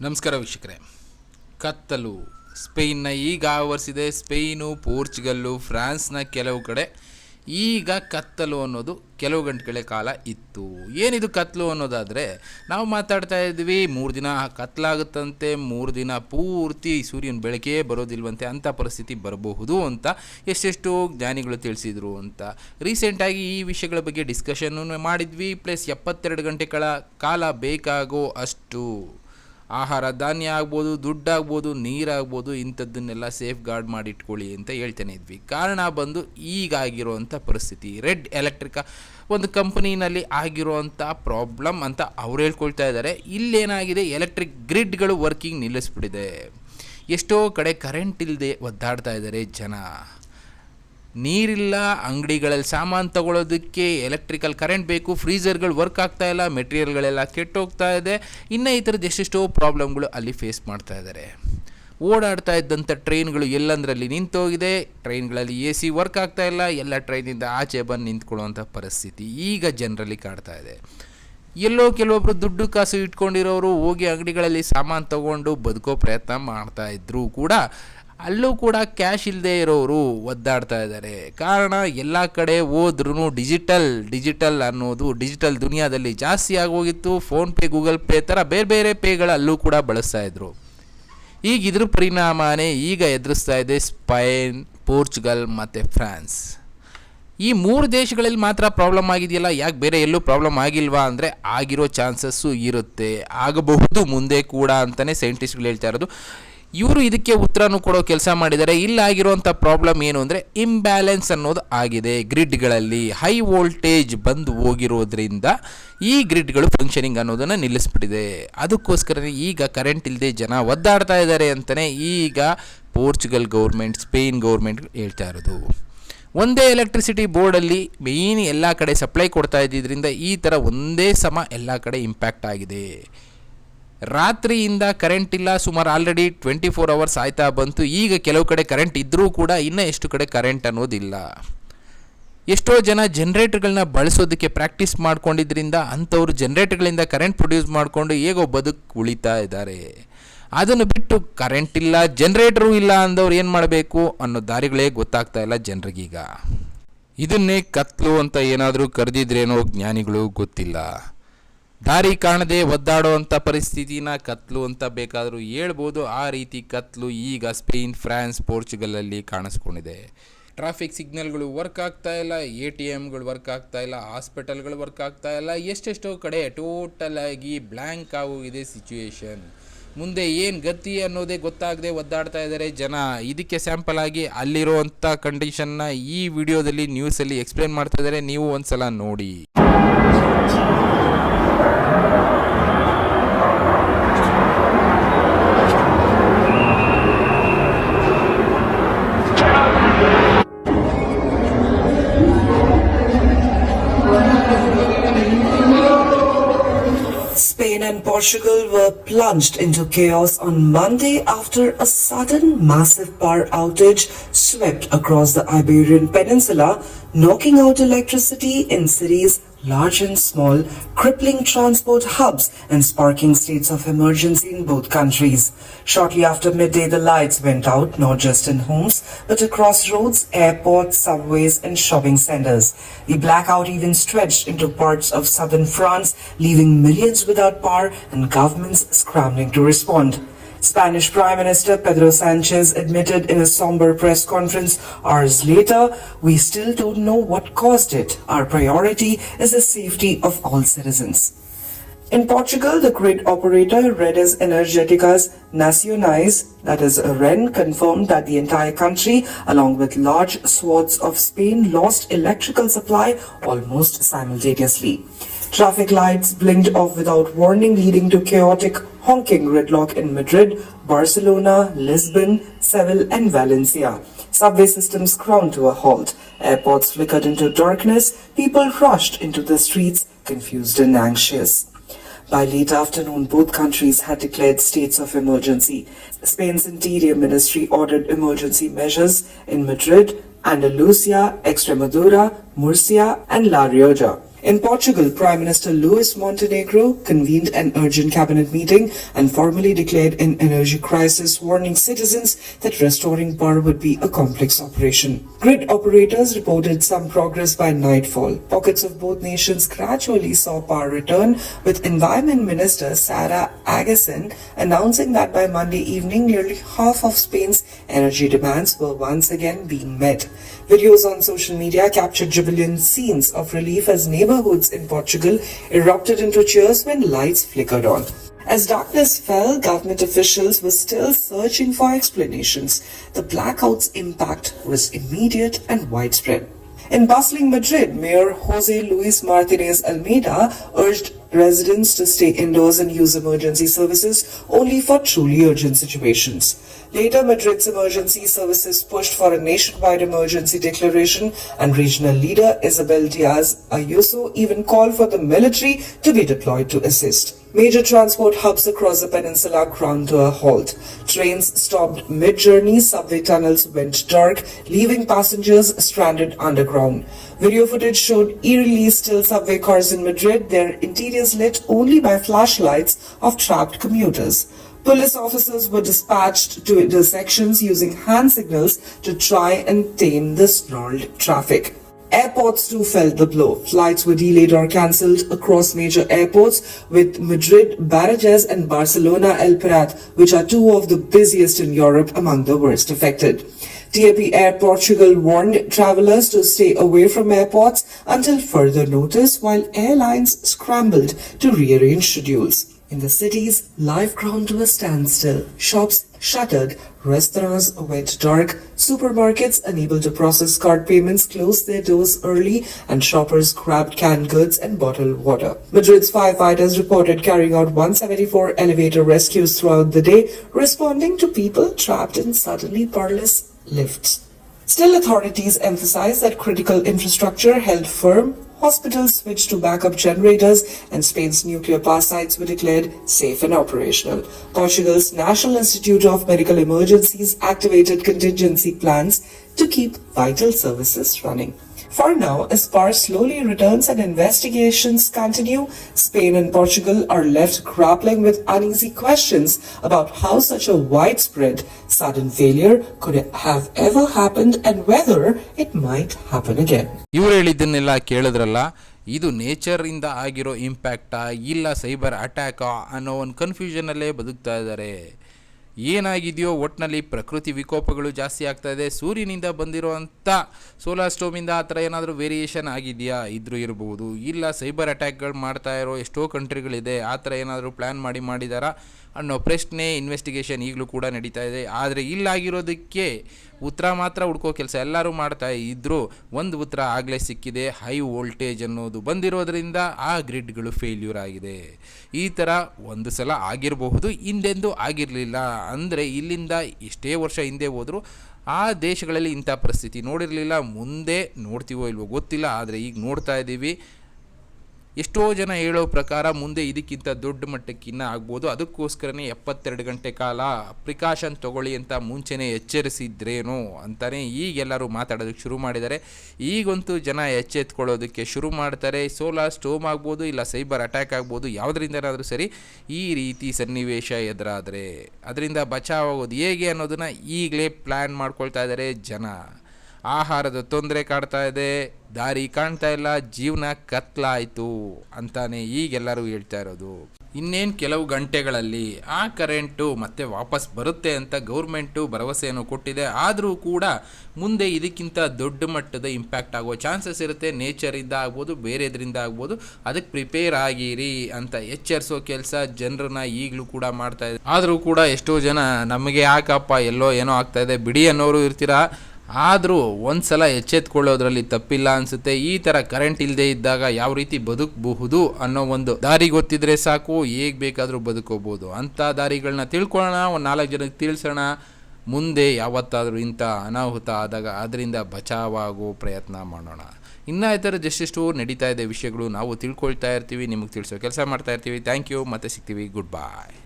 ನಮಸ್ಕಾರ ವೀಕ್ಷಕರೇ. ಕತ್ತಲು. ಸ್ಪೇನ್ನ ಈಗ ಆವರಿಸಿದೆ. ಸ್ಪೇನು, ಪೋರ್ಚುಗಲ್ಲು, ಫ್ರಾನ್ಸ್ನ ಕೆಲವು ಕಡೆ. ಈಗ ಕತ್ತಲು ಅನ್ನೋದು ಕೆಲವು ಗಂಟೆಗಳ ಕಾಲ ಇತ್ತು. ಏನಿದು ಕತ್ತಲು ಅನ್ನೋದಾದರೆ, ನಾವು ಮಾತಾಡ್ತಾ ಇದ್ವಿ ಮೂರು ದಿನ ಕತ್ತಲಾಗುತ್ತಂತೆ, ಮೂರು ದಿನ ಪೂರ್ತಿ ಸೂರ್ಯನ ಬೆಳಕೇ ಬರೋದಿಲ್ವಂತೆ ಅಂಥ ಪರಿಸ್ಥಿತಿ ಬರಬಹುದು ಅಂತ ಎಷ್ಟೆಷ್ಟು ಜ್ಞಾನಿಗಳು ತಿಳಿಸಿದರು ಅಂತ. ರೀಸೆಂಟಾಗಿ ಈ ವಿಷಯಗಳ ಬಗ್ಗೆ ಡಿಸ್ಕಷನ್ನು ಮಾಡಿದ್ವಿ. ಪ್ಲಸ್ ಎಪ್ಪತ್ತೆರಡು ಗಂಟೆಗಳ ಕಾಲ ಬೇಕಾಗೋ ಅಷ್ಟು ಆಹಾರ ಧಾನ್ಯ ಆಗ್ಬೋದು ದುಡ್ಡಾಗ್ಬೋದು ನೀರಾಗ್ಬೋದು ಇಂಥದ್ದನ್ನೆಲ್ಲ ಸೇಫ್ ಗಾರ್ಡ್ ಮಾಡಿ ಇಟ್ಕೊಳ್ಳಿ ಅಂತ ಹೇಳ್ತೇನೆ ಇದ್ವಿ. ಕಾರಣ ಬಂದು ಈಗಾಗಿರುವಂಥ ಪರಿಸ್ಥಿತಿ. ರೆಡ್ ಎಲೆಕ್ಟ್ರಿಕ ಒಂದು ಕಂಪನಿನಲ್ಲಿ ಆಗಿರುವಂಥ ಪ್ರಾಬ್ಲಮ್ ಅಂತ ಅವ್ರು ಹೇಳ್ಕೊಳ್ತಾ ಇದ್ದಾರೆ. ಇಲ್ಲೇನಾಗಿದೆ? ಎಲೆಕ್ಟ್ರಿಕ್ ಗ್ರಿಡ್ಗಳು ವರ್ಕಿಂಗ್ ನಿಲ್ಲಿಸ್ಬಿಟ್ಟಿದೆ. ಎಷ್ಟೋ ಕಡೆ ಕರೆಂಟ್ ಇಲ್ಲದೆ ಒದ್ದಾಡ್ತಾ ಇದ್ದಾರೆ ಜನ. ನೀರಿಲ್ಲ, ಅಂಗಡಿಗಳಲ್ಲಿ ಸಾಮಾನು ತಗೊಳ್ಳೋದಕ್ಕೆ ಎಲೆಕ್ಟ್ರಿಕಲ್ ಕರೆಂಟ್ ಬೇಕು ಫ್ರೀಸರ್ಗಳು ವರ್ಕ್ ಆಗ್ತಾ ಇಲ್ಲ ಮೆಟೀರಿಯಲ್ಗಳೆಲ್ಲ ಕೆಟ್ಟೋಗ್ತಾ ಇದೆ. ಇನ್ನು ಈ ಥರದ್ದು ಎಷ್ಟೆಷ್ಟೋ ಪ್ರಾಬ್ಲಮ್ಗಳು ಅಲ್ಲಿ ಫೇಸ್ ಮಾಡ್ತಾ ಇದ್ದಾರೆ ಓಡಾಡ್ತಾ ಇದ್ದಂಥ ಟ್ರೈನ್ಗಳು ಎಲ್ಲಂದರಲ್ಲಿ ನಿಂತೋಗಿದೆ. ಟ್ರೈನ್ಗಳಲ್ಲಿ ಎ ಸಿ ವರ್ಕ್ ಆಗ್ತಾ ಇಲ್ಲ. ಎಲ್ಲ ಟ್ರೈನಿಂದ ಆಚೆ ಬಂದು ನಿಂತ್ಕೊಳ್ಳುವಂಥ ಪರಿಸ್ಥಿತಿ ಈಗ ಜನರಲ್ಲಿ ಕಾಡ್ತಾ ಇದೆ. ಎಲ್ಲೋ ಕೆಲವೊಬ್ಬರು ದುಡ್ಡು ಕಾಸು ಇಟ್ಕೊಂಡಿರೋರು ಹೋಗಿ ಅಂಗಡಿಗಳಲ್ಲಿ ಸಾಮಾನು ತಗೊಂಡು ಬದುಕೋ ಪ್ರಯತ್ನ ಮಾಡ್ತಾ ಇದ್ರೂ ಕೂಡ ಅಲ್ಲೂ ಕೂಡ ಕ್ಯಾಶ್ ಇಲ್ಲದೆ ಇರೋರು ಒದ್ದಾಡ್ತಾ ಇದ್ದಾರೆ. ಕಾರಣ ಎಲ್ಲ ಕಡೆ ಹೋದ್ರೂ ಡಿಜಿಟಲ್ ಡಿಜಿಟಲ್ ಅನ್ನೋದು ಡಿಜಿಟಲ್ ದುನಿಯಾದಲ್ಲಿ ಜಾಸ್ತಿ ಆಗೋಗಿತ್ತು. ಫೋನ್ಪೇ ಗೂಗಲ್ ಪೇ ಥರ ಬೇರೆ ಬೇರೆ ಪೇಗಳಲ್ಲೂ ಕೂಡ ಬಳಸ್ತಾ ಇದ್ರು. ಈಗ ಇದ್ರ ಪರಿಣಾಮನೇ ಈಗ ಎದುರಿಸ್ತಾ ಇದೆ ಸ್ಪೈನ್ ಪೋರ್ಚುಗಲ್ ಮತ್ತು ಫ್ರಾನ್ಸ್ ಈ ಮೂರು ದೇಶಗಳಲ್ಲಿ ಮಾತ್ರ ಪ್ರಾಬ್ಲಮ್ ಆಗಿದೆಯಲ್ಲ? ಯಾಕೆ ಬೇರೆ ಎಲ್ಲೂ ಪ್ರಾಬ್ಲಮ್ ಆಗಿಲ್ವಾ ಅಂದರೆ ಆಗಿರೋ ಚಾನ್ಸಸ್ಸು ಇರುತ್ತೆ. ಆಗಬಹುದು ಮುಂದೆ ಕೂಡ ಅಂತಲೇ ಸೈಂಟಿಸ್ಟ್ಗಳು ಹೇಳ್ತಾ ಇರೋದು. ಇವರು ಇದಕ್ಕೆ ಉತ್ತರನೂ ಕೊಡೋ ಕೆಲಸ ಮಾಡಿದ್ದಾರೆ ಇಲ್ಲಾಗಿರುವಂಥ ಪ್ರಾಬ್ಲಮ್ ಏನು ಅಂದರೆ ಇಂಬ್ಯಾಲೆನ್ಸ್ ಅನ್ನೋದು ಆಗಿದೆ ಗ್ರಿಡ್ಗಳಲ್ಲಿ ಹೈ ವೋಲ್ಟೇಜ್ ಬಂದು ಹೋಗಿರೋದ್ರಿಂದ ಈ ಗ್ರಿಡ್ಗಳು ಫಂಕ್ಷನಿಂಗ್ ಅನ್ನೋದನ್ನು ನಿಲ್ಲಿಸ್ಬಿಟ್ಟಿದೆ. ಅದಕ್ಕೋಸ್ಕರ ಈಗ ಕರೆಂಟ್ ಇಲ್ಲದೆ ಜನ ಒದ್ದಾಡ್ತಾ ಇದ್ದಾರೆ ಅಂತಲೇ ಈಗ ಪೋರ್ಚುಗಲ್ ಗೌರ್ಮೆಂಟ್ ಸ್ಪೇನ್ ಗೌರ್ಮೆಂಟ್ ಹೇಳ್ತಾ ಇರೋದು. ಒಂದೇ ಎಲೆಕ್ಟ್ರಿಸಿಟಿ ಬೋರ್ಡಲ್ಲಿ ಮೇಯ್ನ್ ಎಲ್ಲ ಕಡೆ ಸಪ್ಲೈ ಕೊಡ್ತಾ ಇದ್ದಿದ್ದರಿಂದ ಈ ಥರ ಒಂದೇ ಸಮ ಎಲ್ಲ ಕಡೆ ಇಂಪ್ಯಾಕ್ಟ್ ಆಗಿದೆ. ರಾತ್ರಿಯಿಂದ ಕರೆಂಟ್ ಇಲ್ಲ, ಸುಮಾರು ಆಲ್ರೆಡಿ ಟ್ವೆಂಟಿ ಫೋರ್ ಅವರ್ಸ್ ಆಯ್ತಾ ಬಂತು. ಈಗ ಕೆಲವು ಕಡೆ ಕರೆಂಟ್ ಇದ್ದರೂ ಕೂಡ ಇನ್ನೂ ಎಷ್ಟು ಕಡೆ ಕರೆಂಟ್ ಅನ್ನೋದಿಲ್ಲ. ಎಷ್ಟೋ ಜನ ಜನ್ರೇಟರ್ಗಳನ್ನ ಬಳಸೋದಕ್ಕೆ ಪ್ರಾಕ್ಟೀಸ್ ಮಾಡ್ಕೊಂಡಿದ್ರಿಂದ ಅಂಥವ್ರು ಜನ್ರೇಟರ್ಗಳಿಂದ ಕರೆಂಟ್ ಪ್ರೊಡ್ಯೂಸ್ ಮಾಡಿಕೊಂಡು ಹೇಗೋ ಬದುಕು ಉಳಿತಾ ಇದ್ದಾರೆ. ಅದನ್ನು ಬಿಟ್ಟು ಕರೆಂಟ್ ಇಲ್ಲ ಜನ್ರೇಟರು ಇಲ್ಲ ಅಂದವ್ರು ಏನು ಮಾಡಬೇಕು ಅನ್ನೋ ದಾರಿಗಳೇ ಗೊತ್ತಾಗ್ತಾ ಇಲ್ಲ ಜನರಿಗೀಗ. ಇದನ್ನೇ ಕತ್ಲು ಅಂತ ಏನಾದರೂ ಕರೆದಿದ್ರೇನೋ ಜ್ಞಾನಿಗಳು ಗೊತ್ತಿಲ್ಲ. ದಾರಿ ಕಾಣದೆ ಒದ್ದಾಡುವಂಥ ಪರಿಸ್ಥಿತಿನ ಕತ್ಲು ಅಂತ ಬೇಕಾದರೂ ಹೇಳ್ಬೋದು. ಆ ರೀತಿ ಕತ್ಲು ಈಗ ಸ್ಪೇನ್, ಫ್ರಾನ್ಸ್, ಪೋರ್ಚುಗಲಲ್ಲಿ ಕಾಣಿಸ್ಕೊಂಡಿದೆ. ಟ್ರಾಫಿಕ್ ಸಿಗ್ನಲ್ಗಳು ವರ್ಕ್ ಆಗ್ತಾ ಇಲ್ಲ, ಎ ಟಿ ಎಮ್ಗಳು ವರ್ಕ್ ಆಗ್ತಾ ಇಲ್ಲ, ಹಾಸ್ಪಿಟಲ್ಗಳು ವರ್ಕ್ ಆಗ್ತಾ ಇಲ್ಲ, ಎಷ್ಟೆಷ್ಟೋ ಕಡೆ ಟೋಟಲ್ ಆಗಿ ಬ್ಲ್ಯಾಂಕ್ ಆಗೋಗಿದೆ ಸಿಚುವೇಶನ್ ಮುಂದೆ ಏನು ಗತಿ ಅನ್ನೋದೇ ಗೊತ್ತಾಗದೆ ಒದ್ದಾಡ್ತಾ ಇದ್ದಾರೆ ಜನ. ಇದಕ್ಕೆ ಸ್ಯಾಂಪಲ್ ಆಗಿ ಅಲ್ಲಿರುವಂಥ ಕಂಡೀಷನ್ನ ಈ ವಿಡಿಯೋದಲ್ಲಿ, ನ್ಯೂಸಲ್ಲಿ ಎಕ್ಸ್ಪ್ಲೇನ್ ಮಾಡ್ತಾ ಇದ್ದಾರೆ. ನೀವು ಒಂದ್ಸಲ ನೋಡಿ. And Portugal were plunged into chaos on Monday after a sudden massive power outage swept across the Iberian Peninsula, knocking out electricity in cities large and small, crippling transport hubs and sparking states of emergency in both countries. Shortly after midday, the lights went out not just in homes but across roads, airports, subways, and shopping centers. The blackout even stretched into parts of southern France, leaving millions without power and governments scrambling to respond. Spanish Prime Minister Pedro Sanchez admitted in a somber press conference hours later, we still don't know what caused it. Our priority is the safety of all citizens. In Portugal, the grid operator Redes Energeticas Nacionais, that is REN, confirmed that the entire country, along with large swaths of Spain, lost electrical supply almost simultaneously. Traffic lights blinked off without warning, leading to chaotic honking gridlock in Madrid, Barcelona, Lisbon, Seville, and Valencia. Subway systems ground to a halt. Airports flickered into darkness. People rushed into the streets, confused and anxious. By late afternoon, both countries had declared states of emergency. Spain's Interior Ministry ordered emergency measures in Madrid, Andalusia, Extremadura, Murcia, and La Rioja. In Portugal, Prime Minister Luis Montenegro convened an urgent cabinet meeting and formally declared an energy crisis, warning citizens that restoring power would be a complex operation. Grid operators reported some progress by nightfall. Pockets of both nations gradually saw power return, with Environment Minister Sarah Agassiz announcing that by Monday evening, nearly half of Spain's energy demands were once again being met. Videos on social media captured jubilant scenes of relief as neighborhoods in Portugal erupted into cheers when lights flickered on. As darkness fell, government officials were still searching for explanations. The blackout's impact was immediate and widespread. In bustling Madrid, Mayor Jose Luis Martinez Almeida urged residents to stay indoors and use emergency services only for truly urgent situations. Later, Madrid's emergency services pushed for a nationwide emergency declaration, and regional leader Isabel Diaz Ayuso even called for the military to be deployed to assist. Major transport hubs across the peninsula ground to a halt. Trains stopped mid journey, subway tunnels went dark, leaving passengers stranded underground. Video footage showed eerily still subway cars in Madrid, their interiors lit only by flashlights of trapped commuters. Police officers were dispatched to intersections using hand signals to try and tame the snarled traffic. Airports too felt the blow. Flights were delayed or cancelled across major airports, with Madrid, Barajas, and Barcelona El Prat, which are two of the busiest in Europe, among the worst affected. TAP Air Portugal warned travelers to stay away from airports until further notice, while airlines scrambled to rearrange schedules. In the cities, life ground to a standstill. Shops shuttered, restaurants went dark, supermarkets unable to process card payments closed their doors early, and shoppers grabbed canned goods and bottled water. Madrid's firefighters reported carrying out 174 elevator rescues throughout the day, responding to people trapped in suddenly powerless lifts. Still, authorities emphasize that critical infrastructure held firm, hospitals switched to backup generators, and Spain's nuclear power sites were declared safe and operational. Portugal's National Institute of Medical Emergencies activated contingency plans to keep vital services running. For now, as far slowly returns and investigations continue, Spain and Portugal are left grappling with uneasy questions about how such a widespread sudden failure could have ever happened and whether it might happen again. ಇವ್ರು ಹೇಳಿದ್ದನ್ನೆಲ್ಲ ಕೇಳಿದ್ರಲ್ಲ ಇದು ನೇಚರಿಂದ ಆಗಿರೋ ಇಂಪ್ಯಾಕ್ಟಾ ಇಲ್ಲ cyber ಅಟ್ಯಾಕಾ ಅನ್ನೋ ಒಂದು ಕನ್ಫ್ಯೂಷನಲ್ಲೇ ಬದುಕ್ತಾ ಇದ್ದಾರೆ ಏನಾಗಿದೆಯೋ ಒಟ್ಟಿನಲ್ಲಿ ಪ್ರಕೃತಿ ವಿಕೋಪಗಳು ಜಾಸ್ತಿ ಆಗ್ತಾ ಇದೆ. ಸೂರ್ಯನಿಂದ ಬಂದಿರುವಂಥ ಸೋಲಾರ್ ಸ್ಟೋಮಿಂದ ಆ ಥರ ಏನಾದರೂ ವೇರಿಯೇಷನ್ ಆಗಿದೆಯಾ? ಇದ್ರೂ ಇರಬಹುದು ಇಲ್ಲ ಸೈಬರ್ ಅಟ್ಯಾಕ್ಗಳು ಮಾಡ್ತಾ ಇರೋ ಎಷ್ಟೋ ಕಂಟ್ರಿಗಳಿದೆ ಆ ಥರ ಏನಾದರೂ ಪ್ಲ್ಯಾನ್ ಮಾಡಿ ಮಾಡಿದಾರಾ? ಅನ್ನೋ ಪ್ರಶ್ನೆ ಇನ್ವೆಸ್ಟಿಗೇಷನ್ ಈಗಲೂ ಕೂಡ ನಡೀತಾ ಇದೆ. ಆದರೆ ಇಲ್ಲಾಗಿರೋದಕ್ಕೆ ಉತ್ತರ ಮಾತ್ರ ಹುಡ್ಕೋ ಕೆಲಸ ಎಲ್ಲರೂ ಮಾಡ್ತಾ ಇದ್ದರೂ ಒಂದು ಉತ್ತರ ಆಗಲೇ ಸಿಕ್ಕಿದೆ. ಹೈ ವೋಲ್ಟೇಜ್ ಅನ್ನೋದು ಬಂದಿರೋದ್ರಿಂದ ಆ ಗ್ರಿಡ್ಗಳು ಫೇಲ್ಯೂರ್ ಆಗಿದೆ. ಈ ಥರ ಒಂದು ಸಲ ಆಗಿರಬಹುದು, ಹಿಂದೆಂದೂ ಆಗಿರಲಿಲ್ಲ. ಅಂದರೆ ಇಲ್ಲಿಂದ ಎಷ್ಟೇ ವರ್ಷ ಹಿಂದೆ ಹೋದರೂ ಆ ದೇಶಗಳಲ್ಲಿ ಇಂಥ ಪರಿಸ್ಥಿತಿ ನೋಡಿರಲಿಲ್ಲ. ಮುಂದೆ ನೋಡ್ತೀವೋ ಇಲ್ವೋ ಗೊತ್ತಿಲ್ಲ. ಆದರೆ ಈಗ ನೋಡ್ತಾ ಇದ್ದೀವಿ ಎಷ್ಟೋ ಜನ ಹೇಳೋ ಪ್ರಕಾರ ಮುಂದೆ ಇದಕ್ಕಿಂತ ದೊಡ್ಡ ಮಟ್ಟಕ್ಕಿನ್ನ ಆಗ್ಬೋದು. ಅದಕ್ಕೋಸ್ಕರನೇ ಎಪ್ಪತ್ತೆರಡು ಗಂಟೆ ಕಾಲ ಪ್ರಿಕಾಷನ್ ತಗೊಳ್ಳಿ ಅಂತ ಮುಂಚೆನೇ ಎಚ್ಚರಿಸಿದ್ರೇನು ಅಂತಲೇ ಈಗೆಲ್ಲರೂ ಮಾತಾಡೋದಕ್ಕೆ ಶುರು ಮಾಡಿದ್ದಾರೆ. ಈಗಂತೂ ಜನ ಎಚ್ಚೆತ್ಕೊಳ್ಳೋದಕ್ಕೆ ಶುರು ಮಾಡ್ತಾರೆ. ಸೋಲಾರ್ ಸ್ಟೋಮ್ ಆಗ್ಬೋದು, ಇಲ್ಲ ಸೈಬರ್ ಅಟ್ಯಾಕ್ ಆಗ್ಬೋದು, ಯಾವುದರಿಂದನಾದರೂ ಸರಿ ಈ ರೀತಿ ಸನ್ನಿವೇಶ ಎದುರಾದರೆ ಅದರಿಂದ ಬಚಾವಾಗೋದು ಹೇಗೆ ಅನ್ನೋದನ್ನು ಈಗಲೇ ಪ್ಲ್ಯಾನ್ ಮಾಡ್ಕೊಳ್ತಾ ಇದ್ದಾರೆ ಜನ. ಆಹಾರದ ತೊಂದರೆ ಕಾಡ್ತಾ ಇದೆ, ದಾರಿ ಕಾಣ್ತಾ ಇಲ್ಲ, ಜೀವನ ಕತ್ಲಾಯಿತು ಅಂತಾನೆ ಈಗೆಲ್ಲರೂ ಹೇಳ್ತಾ ಇರೋದು. ಇನ್ನೇನು ಕೆಲವು ಗಂಟೆಗಳಲ್ಲಿ ಆ ಕರೆಂಟು ಮತ್ತೆ ವಾಪಸ್ ಬರುತ್ತೆ ಅಂತ ಗೌರ್ಮೆಂಟು ಭರವಸೆಯನ್ನು ಕೊಟ್ಟಿದೆ. ಆದರೂ ಕೂಡ ಮುಂದೆ ಇದಕ್ಕಿಂತ ದೊಡ್ಡ ಮಟ್ಟದ ಇಂಪ್ಯಾಕ್ಟ್ ಆಗೋ ಚಾನ್ಸಸ್ ಇರುತ್ತೆ. ನೇಚರಿಂದ ಆಗ್ಬೋದು, ಬೇರೆದ್ರಿಂದ ಆಗ್ಬೋದು. ಅದಕ್ಕೆ ಪ್ರಿಪೇರ್ ಆಗಿರಿ ಅಂತ ಎಚ್ಚರಿಸೋ ಕೆಲಸ ಜನರನ್ನ ಈಗಲೂ ಕೂಡ ಮಾಡ್ತಾ ಇದೆ. ಆದರೂ ಕೂಡ ಎಷ್ಟೋ ಜನ ನಮಗೆ ಯಾಕಪ್ಪ ಎಲ್ಲೋ ಏನೋ ಆಗ್ತಾ ಇದೆ, ಬಿಡಿ ಅನ್ನೋರು ಇರ್ತೀರಾ? ಆದರೂ ಒಂದು ಸಲ ಎಚ್ಚೆತ್ಕೊಳ್ಳೋದ್ರಲ್ಲಿ ತಪ್ಪಿಲ್ಲ ಅನಿಸುತ್ತೆ. ಈ ಥರ ಕರೆಂಟ್ ಇಲ್ಲದೆ ಇದ್ದಾಗ ಯಾವ ರೀತಿ ಬದುಕಬಹುದು ಅನ್ನೋ ಒಂದು ದಾರಿ ಗೊತ್ತಿದ್ರೆ ಸಾಕು. ಹೇಗೆ ಬೇಕಾದರೂ ಬದುಕೋಬೋದು ಅಂಥ ದಾರಿಗಳನ್ನ ತಿಳ್ಕೊಳ್ಳೋಣ. ಒಂದು ನಾಲ್ಕು ಜನಕ್ಕೆ ತಿಳಿಸೋಣ. ಮುಂದೆ ಯಾವತ್ತಾದರೂ ಇಂಥ ಅನಾಹುತ ಆದಾಗ ಅದರಿಂದ ಬಚಾವಾಗೋ ಪ್ರಯತ್ನ ಮಾಡೋಣ. ಇನ್ನೂ ಈ ಥರ ಜಸ್ಟಿಷ್ಟು ನಡೀತಾ ಇದೆ ವಿಷಯಗಳು ನಾವು ತಿಳ್ಕೊಳ್ತಾ ಇರ್ತೀವಿ. ನಿಮಗೆ ತಿಳಿಸೋ ಕೆಲಸ ಮಾಡ್ತಾ ಇರ್ತೀವಿ. ಥ್ಯಾಂಕ್ ಯು ಮತ್ತೆ ಸಿಗ್ತೀವಿ. ಗುಡ್ ಬಾಯ್